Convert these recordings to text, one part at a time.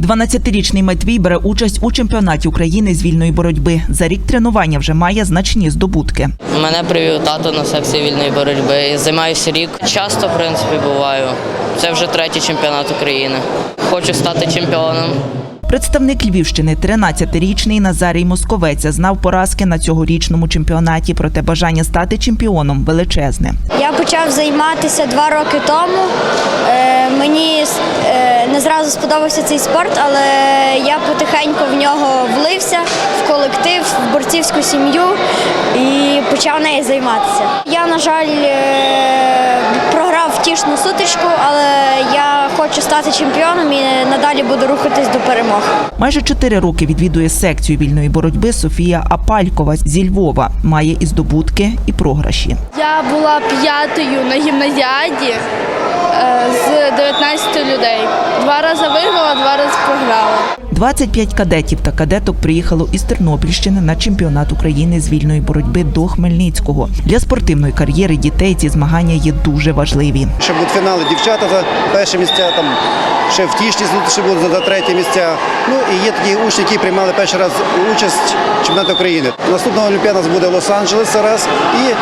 12-річний Матвій бере участь у чемпіонаті України з вільної боротьби. За рік тренування вже має значні здобутки. Мене привів тато на секцію вільної боротьби. Займаюся рік. Часто, в принципі, буваю. Це вже третій чемпіонат України. Хочу стати чемпіоном. Представник Львівщини, 13-річний Назарій Московець, знав поразки на цьогорічному чемпіонаті, проте бажання стати чемпіоном величезне. Я почав займатися два роки тому. Зразу сподобався цей спорт, але я потихеньку в нього влився в колектив, в борцівську сім'ю і почав нею займатися. Я, на жаль, е, програв втішну сутичку, але я хочу стати чемпіоном і надалі буду рухатись до перемог. Майже чотири роки відвідує секцію вільної боротьби Софія Апалькова зі Львова. Має і здобутки, і програші. Я була п'ятою на гімназіаді з 19 людей. Два рази виграла, два рази програла. 25 кадетів та кадеток приїхало із Тернопільщини на чемпіонат України з вільної боротьби до Хмельницького. Для спортивної кар'єри дітей ці змагання є дуже важливі. Ще будуть фінали дівчата за перші місця, там ще втішні ще будуть за, треті місця. Ну і є такі учні, які приймали перший раз участь в чемпіонаті України. Наступного Олімпіада буде Лос-Анджелес раз і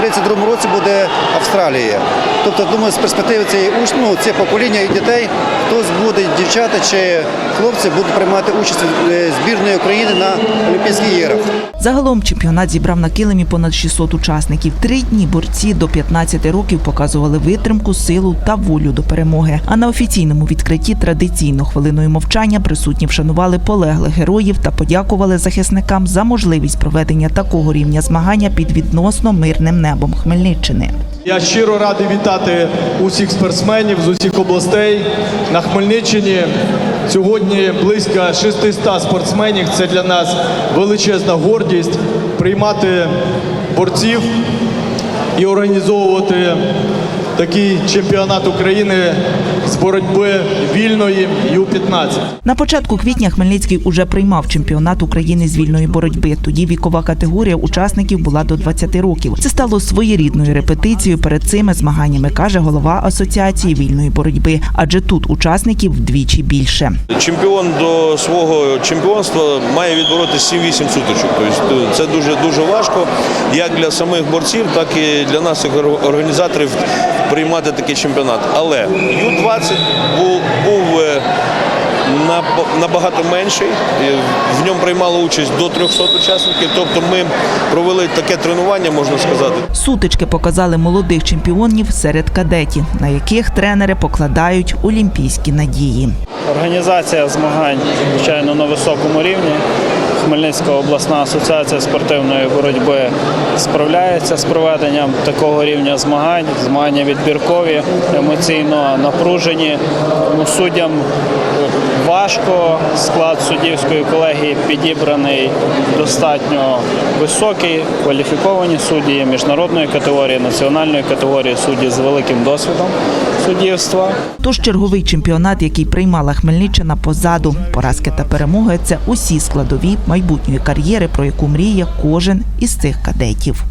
в 32-му році буде Австралія. Тобто, думаю, з перспективи цієї ну, це покоління дітей, хтось буде, дівчата чи хлопці будуть приймати участь е, збірної України на Олімпійських іграх. Загалом чемпіонат зібрав на килимі понад 600 учасників. Три дні борці до 15 років показували витримку, силу та волю до перемоги. А на офіційному відкритті традиційно хвилиною мовчання присутні вшанували полеглих героїв та подякували захисникам за можливість проведення такого рівня змагання під відносно мирним небом Хмельниччини. Я щиро радий вітати усіх спортсменів з усіх областей на Хмельниччині. Сьогодні близько 600 спортсменів. Це для нас величезна гордість приймати борців і організовувати такий чемпіонат України з боротьби вільної Ю-15. На початку квітня Хмельницький уже приймав чемпіонат України з вільної боротьби. Тоді вікова категорія учасників була до 20 років. Це стало своєрідною репетицією перед цими змаганнями, каже голова асоціації вільної боротьби. Адже тут учасників вдвічі більше. Чемпіон до свого чемпіонства має відбороти 7-8 сутичок. Тобто це дуже дуже важко, як для самих борців, так і для нас, як організаторів, приймати такий чемпіонат. Але Ю-20 був, був е, набагато менший. В ньому приймало участь до 300 учасників. Тобто ми провели таке тренування, можна сказати. Сутички показали молодих чемпіонів серед кадетів, на яких тренери покладають олімпійські надії. Організація змагань, звичайно, на високому рівні. Хмельницька обласна асоціація спортивної боротьби справляється з проведенням такого рівня змагань. Змагання відбіркові, емоційно напружені. Суддям важко. Склад суддівської колегії підібраний достатньо високий, кваліфіковані судді міжнародної категорії, національної категорії судді з великим досвідом суддівства. Тож черговий чемпіонат, який приймала Хмельниччина, позаду. Поразки та перемоги це усі складові майбутньої кар'єри, про яку мріє кожен із цих кадетів.